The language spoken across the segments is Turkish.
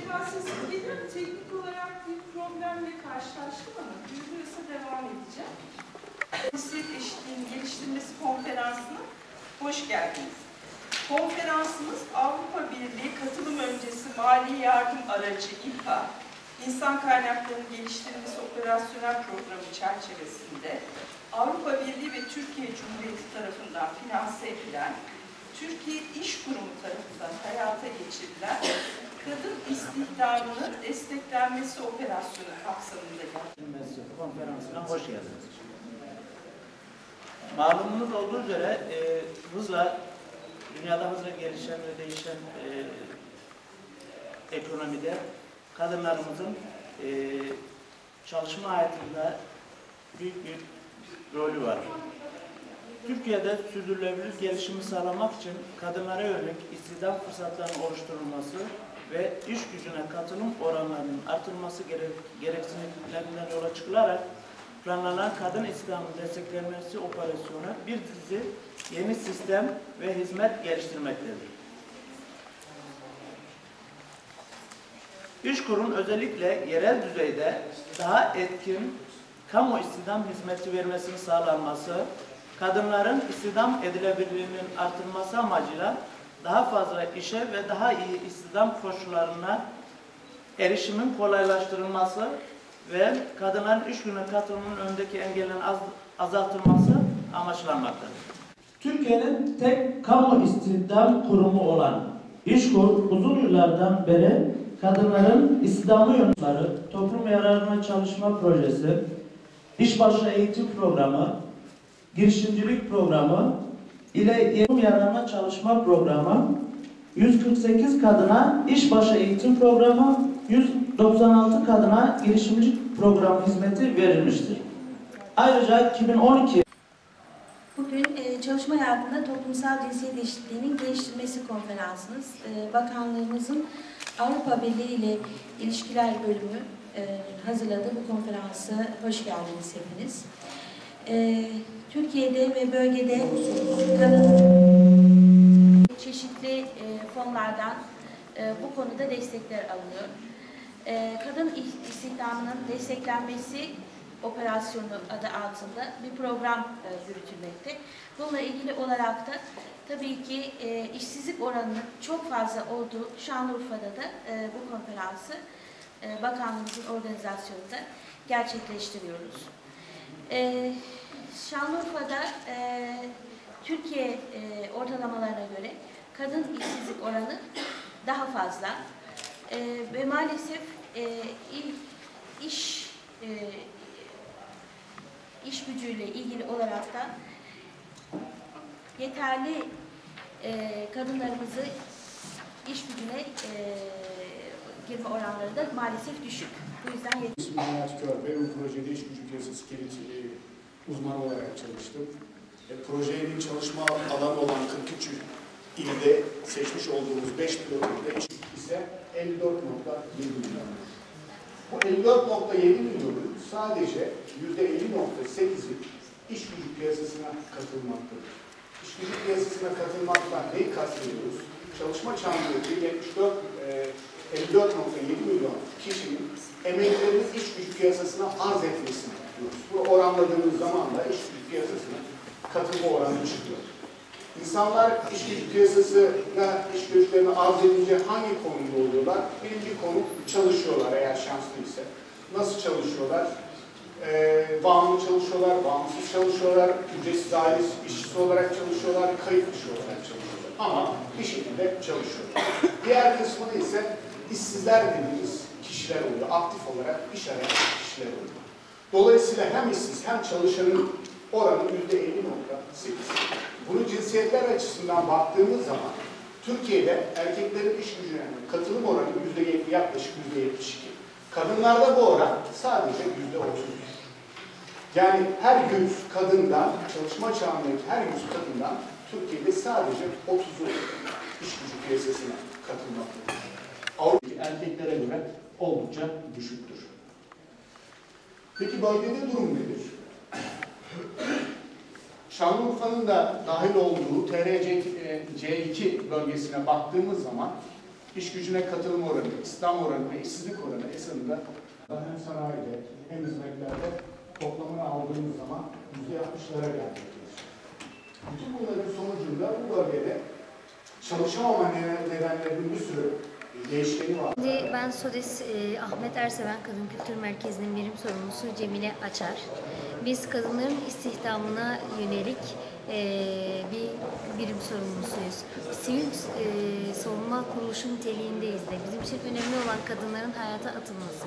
Acaba siz bilmiyorum teknik olarak bir problemle karşılaştım ama duyuluyorsa devam edeceğim. Cinsiyet Eşitliğinin Geliştirilmesi Konferansı'na hoş geldiniz. Konferansımız Avrupa Birliği Katılım Öncesi Mali Yardım Aracı İPA, İnsan Kaynaklarının Geliştirilmesi Operasyonel Programı çerçevesinde Avrupa Birliği ve Türkiye Cumhuriyeti tarafından finanse edilen, Türkiye İş Kurumu tarafından hayata geçirilen kadın istihdamının desteklenmesi operasyonu kapsamında Mesut konferansına hoş geldiniz. Malumunuz olduğu üzere e, hızla, dünyada hızla gelişen ve değişen e, ekonomide kadınlarımızın e, çalışma hayatında büyük bir rolü var. Türkiye'de sürdürülebilir gelişimi sağlamak için kadınlara yönelik istihdam fırsatlarının oluşturulması ve iş gücüne katılım oranlarının artırılması gerek, gereksinimlerinden yola çıkılarak planlanan kadın istihdamının desteklenmesi operasyonu bir dizi yeni sistem ve hizmet geliştirmektedir. İşkur'un özellikle yerel düzeyde daha etkin kamu istihdam hizmeti vermesini sağlanması, kadınların istihdam edilebilirliğinin artırılması amacıyla daha fazla işe ve daha iyi istihdam koşullarına erişimin kolaylaştırılması ve kadınların iş gününe katılımının önündeki engellerin az, azaltılması amaçlanmaktadır. Türkiye'nin tek kamu istihdam kurumu olan İşkur uzun yıllardan beri kadınların istihdamı yönetleri, toplum yararına çalışma projesi, işbaşı eğitim programı, girişimcilik programı ile toplum yararına çalışma programı, 148 kadına işbaşı eğitim programı, 196 kadına girişimcilik programı hizmeti verilmiştir. Ayrıca 2012 Bugün e, çalışma hayatında toplumsal cinsiyet eşitliğinin geliştirilmesi konferansınız. E, bakanlığımızın Avrupa Birliği ile ilişkiler bölümü e, hazırladığı bu konferansa hoş geldiniz hepiniz. E, Türkiye'de ve bölgede kadın çeşitli e, fonlardan e, bu konuda destekler alınıyor. E, kadın istihdamının desteklenmesi operasyonu adı altında bir program e, yürütülmekte. Bununla ilgili olarak da tabii ki e, işsizlik oranının çok fazla olduğu Şanlıurfa'da da e, bu konferansı e, bakanlığımızın organizasyonunda gerçekleştiriyoruz. E, Şanlıurfa'da e, Türkiye e, ortalamalarına göre kadın işsizlik oranı daha fazla e, ve maalesef e, iş e, iş gücüyle ilgili olarak da yeterli e, kadınlarımızı iş gücüne e, girme oranları da maalesef düşük. Bu yüzden yet- İsmim Hayat Kör. Ben bu projede iş gücü piyasası kilit uzmanı olarak çalıştım. E, projenin çalışma alanı olan 43 ilde seçmiş olduğumuz 5 pilotunda iş ise 54.7 milyon. Bu 54.7 milyonun sadece %50.8'i iş gücü piyasasına katılmaktadır. İş gücü piyasasına katılmaktan neyi kastediyoruz? Çalışma çağındaki 74, e, 54.7 milyon kişinin emeklerini iş gücü piyasasına arz etmesini diyoruz. Bu oranladığımız zaman da iş gücü piyasasına katılma oranı çıkıyor. İnsanlar iş gücü piyasasına iş güçlerini arz edince hangi konumda oluyorlar? Birinci konu çalışıyorlar eğer şanslıysa. Nasıl çalışıyorlar? Ee, bağımlı çalışıyorlar, bağımsız çalışıyorlar, ücretsiz aile işçisi olarak çalışıyorlar, kayıt dışı olarak çalışıyorlar. Ama bir şekilde çalışıyorlar. Diğer kısmını ise işsizler dediğimiz kişiler oluyor. Aktif olarak iş arayan kişiler oluyor. Dolayısıyla hem işsiz hem çalışanın oranı yüzde 50.8. Bunu cinsiyetler açısından baktığımız zaman Türkiye'de erkeklerin iş gücüne katılım oranı yüzde yetmiş, yaklaşık yüzde 72. Kadınlarda bu oran sadece yüzde 30. Yani her 100 kadından, çalışma çağındaki her 100 kadından Türkiye'de sadece 30'u iş gücü piyasasına katılmaktadır. Avrupa'daki erkeklere göre oldukça düşüktür. Peki bölgede durum nedir? Şanlıurfa'nın da dahil olduğu TRC C2 bölgesine baktığımız zaman iş gücüne katılım oranı, İslam oranı ve işsizlik oranı esasında hem sanayide hem hizmetlerde toplamını aldığımız zaman %60'lara gelmektedir. Bütün bunların sonucunda bu bölgede çalışamama nedenlerinin bir sürü Şimdi ben SODES e, Ahmet Erseven Kadın Kültür Merkezi'nin birim sorumlusu Cemile Açar. Biz kadınların istihdamına yönelik e, bir birim sorumlusuyuz. Sivil e, savunma kuruluşu niteliğindeyiz de. Bizim için önemli olan kadınların hayata atılması.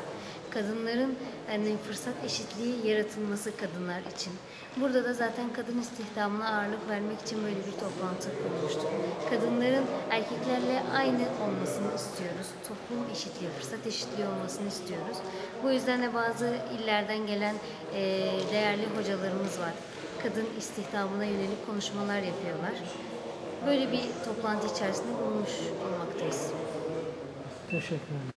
Kadınların hani fırsat eşitliği yaratılması kadınlar için. Burada da zaten kadın istihdamına ağırlık vermek için böyle bir toplantı kurmuştuk. Kadınların erkeklerle aynı olmasını istiyoruz. Toplum eşitliği, fırsat eşitliği olmasını istiyoruz. Bu yüzden de bazı illerden gelen değerli hocalarımız var. Kadın istihdamına yönelik konuşmalar yapıyorlar. Böyle bir toplantı içerisinde bulunmuş olmaktayız. Teşekkür ederim.